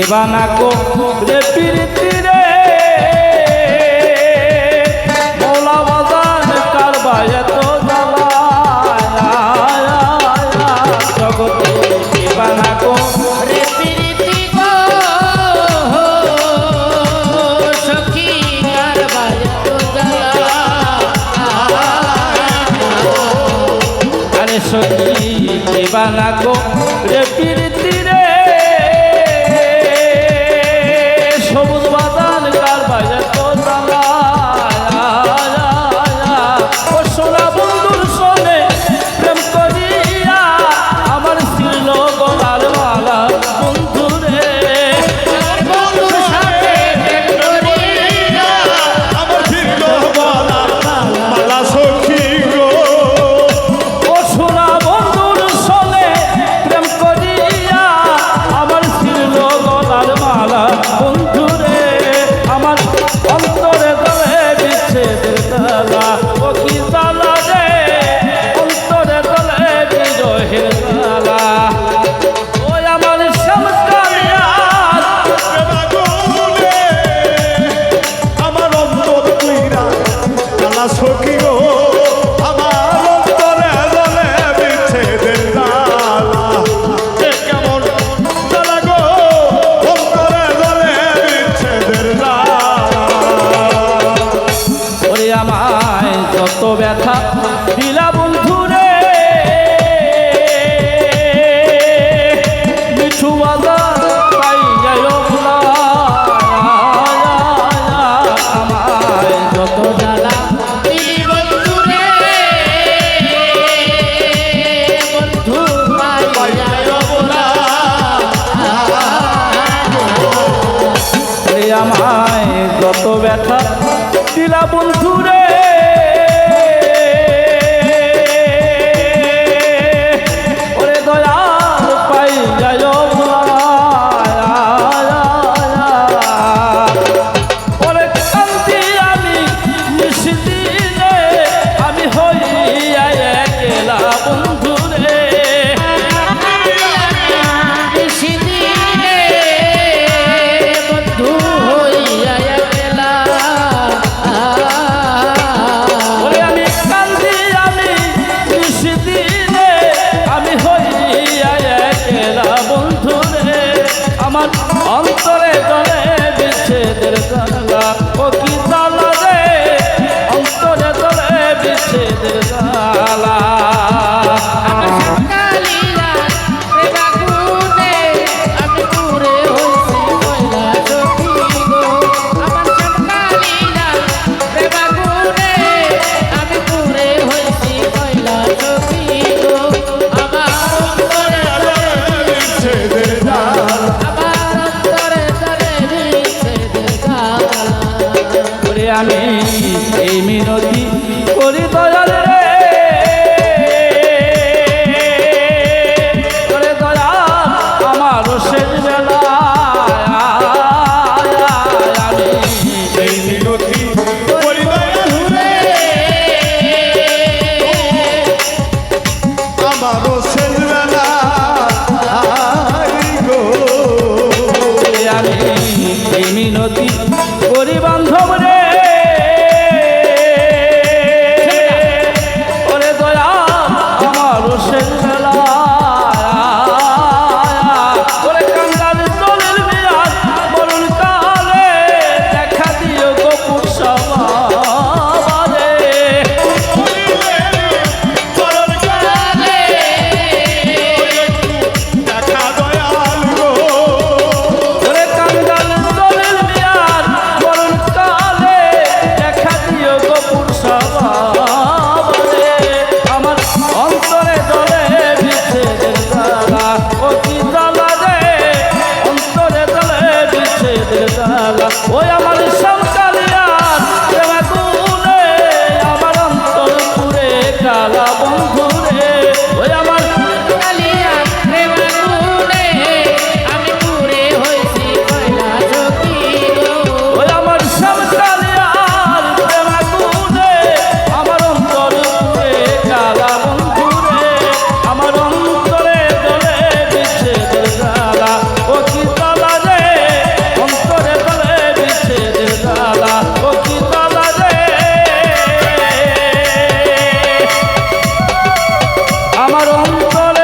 এবানা কো রে প্রীতি রে। মোলা বাজার কারবা এত জগতে এবানা কো রে প্রীতি সখী কারবা এত আরে সখী এবানা কো রে। দিলা বন্ধুরে। America. আমার অন্তর